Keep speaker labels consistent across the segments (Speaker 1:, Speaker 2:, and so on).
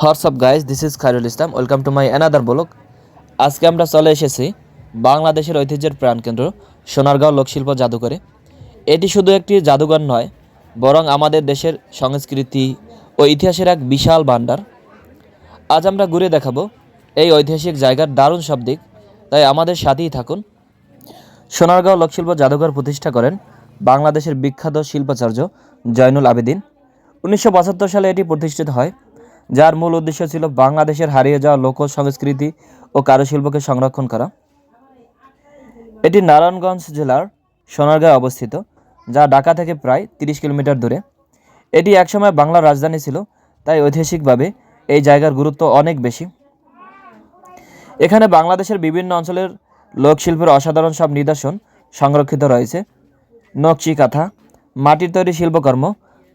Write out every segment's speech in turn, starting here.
Speaker 1: WhatsApp guys this is Khairul Islam welcome to my another blog আজকে আমরা চলে এসেছি বাংলাদেশের ঐতিহ্যের প্রাণকেন্দ্র সোনারগাঁও লোকশিল্প জাদুঘরে। এটি শুধু একটি জাদুঘর নয়, বরং আমাদের দেশের সংস্কৃতি ও ইতিহাসের এক বিশাল ভাণ্ডার। আজ আমরা ঘুরে দেখাবো এই ঐতিহাসিক জায়গার দারুণ সব দিক। তাই আমাদের সাথেই থাকুন। সোনারগাঁও লোকশিল্প জাদুঘর প্রতিষ্ঠা করেন বাংলাদেশের বিখ্যাত শিল্পাচার্য জয়নুল আবেদিন। উনিশশো পঁচাত্তর সালে এটি প্রতিষ্ঠিত হয়। যার মূল উদ্দেশ্য ছিল বাংলাদেশের হারিয়ে যাওয়া লোক সংস্কৃতি ও কারুশিল্পকে সংরক্ষণ করা। এটি নারায়ণগঞ্জ জেলার সোনারগাঁয়ে অবস্থিত, যা ঢাকা থেকে প্রায় তিরিশ কিলোমিটার দূরে। এটি একসময় বাংলার রাজধানী ছিল, তাই ঐতিহাসিকভাবে এই জায়গার গুরুত্ব অনেক বেশি। এখানে বাংলাদেশের বিভিন্ন অঞ্চলের লোকশিল্পের অসাধারণ সব নিদর্শন সংরক্ষিত রয়েছে। নকশি কাঁথা, মাটির তৈরি শিল্পকর্ম,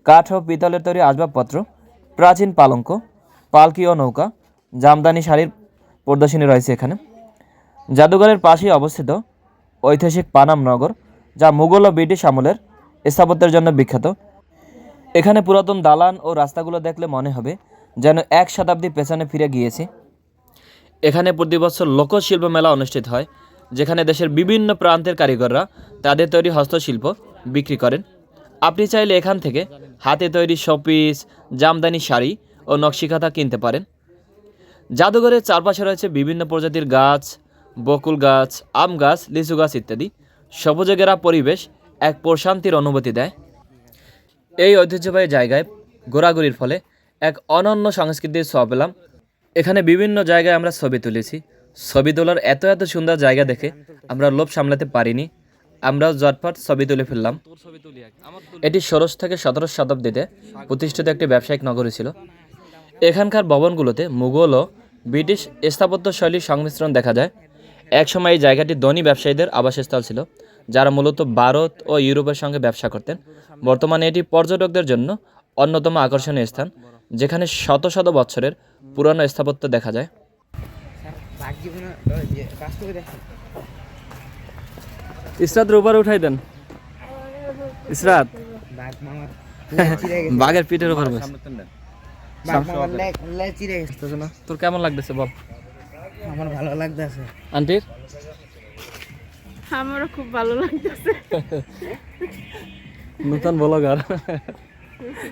Speaker 1: কাঠ ও পিতলের তৈরি আসবাবপত্র, প্রাচীন পালঙ্ক পালকি ও নৌকা, জামদানি শাড়ির প্রদর্শনী রয়েছে এখানে। জাদুঘরের পাশেই অবস্থিত ঐতিহাসিক পানাম নগর, যা মুঘল ও ব্রিটিশ আমলের স্থাপত্যের জন্য বিখ্যাত। এখানে পুরাতন দালান ও রাস্তাগুলো দেখলে মনে হবে যেন এক শতাব্দী পেছনে ফিরে গিয়েছি। এখানে প্রতি বছর লোকশিল্প মেলা অনুষ্ঠিত হয়, যেখানে দেশের বিভিন্ন প্রান্তের কারিগররা তাদের তৈরি হস্তশিল্প বিক্রি করেন। আপনি চাইলে এখান থেকে হাতে তৈরি শোপিস, জামদানি শাড়ি ও নকশিকাঁথা কিনতে পারেন। জাদুঘরের চারপাশে রয়েছে বিভিন্ন প্রজাতির গাছ, বকুল গাছ, আম গাছ, লিচু গাছ ইত্যাদি। সবুজে পরিবেশ এক প্রশান্তির অনুভূতি দেয়। এই ঐতিহ্যবাহী জায়গায় ঘোরাঘুরির ফলে এক অনন্য সংস্কৃতির ছোঁয়া পেলাম। এখানে বিভিন্ন জায়গায় আমরা ছবি তুলেছি। ছবি তোলার এত এত সুন্দর জায়গা দেখে আমরা লোভ সামলাতে পারিনি। আমরাও জটপট ছবি তুলে ফেললাম। এটি ষোড়শ থেকে সতেরো শতাব্দীতে প্রতিষ্ঠিত একটি ব্যবসায়িক নগরী ছিল। এখানকার ভবনগুলোতে মুঘল ও ব্রিটিশ স্থাপত্য শৈলীর সংমিশ্রণ দেখা যায়। একসময় এই জায়গাটি ধনী ব্যবসায়ীদের আবাসস্থল ছিল যারা মূলত ভারত ও ইউরোপের সঙ্গে ব্যবসা করতেন। বর্তমানে এটি পর্যটকদের জন্য অন্যতম আকর্ষণীয় স্থান যেখানে শত শত বছরের পুরানো স্থাপত্য দেখা যায়। ইসরাত উপরে উঠাই দেন। ইসরাত। বাঘের পিঠের উপর বস। তোর কেমন লাগতেছে বল?
Speaker 2: আমার ভালো লাগতেছে।
Speaker 1: আন্টির?
Speaker 3: আমারও খুব ভালো লাগতেছে।
Speaker 1: নতুন ব্লগার।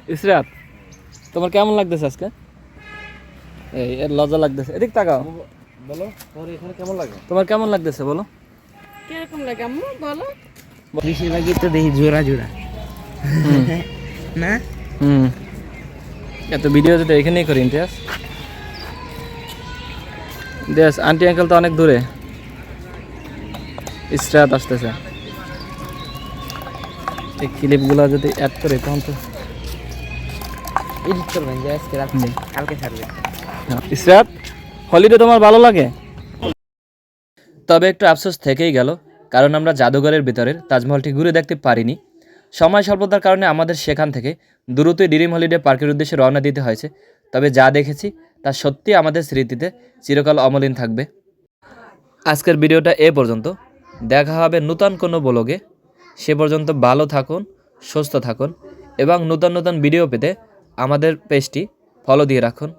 Speaker 1: ইসরাত তোমার কেমন লাগতেছে আজকে? এই এর লজ্জা লাগতেছে। এদিক তাকাও।
Speaker 2: বলো তোর এখানে কেমন লাগে?
Speaker 1: তোমার কেমন লাগতেছে বলো?
Speaker 3: কীরকম লাগে আম্মু বলো।
Speaker 2: বেশিরভাগই তো দেখি জোড়া জোড়া। না?
Speaker 1: হুম। এত ভিডিও যদি এখানেই করি ইন্টিয়াস দেশ আন্টি আঙ্কেল তো অনেক দূরে। ইসরাত আসতেছে। এই ক্লিপগুলো যদি অ্যাড করে তখন তো
Speaker 2: এডিট করবেন যে আজকে রাত্রে কালকে ছাড়বে।
Speaker 1: ইসরাত হলিডে তোমার ভালো লাগে? তবে একটু আফসোস থেকেই গেল কারণ আমরা জাদুঘরের ভিতরের তাজমহলটি ঘুরে দেখতে পারিনি। সময় স্বল্পতার কারণে আমাদের সেখান থেকে দ্রুতই ডিরিম হলিডে পার্কের উদ্দেশ্যে রওনা দিতে হয়েছে। তবে যা দেখেছি, তা সত্যি আমাদের স্মৃতিতে চিরকাল অমলিন থাকবে। আজকের ভিডিওটা এ পর্যন্ত। দেখা হবে নূতন কোনো ব্লগে। সে পর্যন্ত ভালো থাকুন, সুস্থ থাকুন এবং নূতন নূতন ভিডিও পেতে আমাদের পেজটি ফলো দিয়ে রাখুন।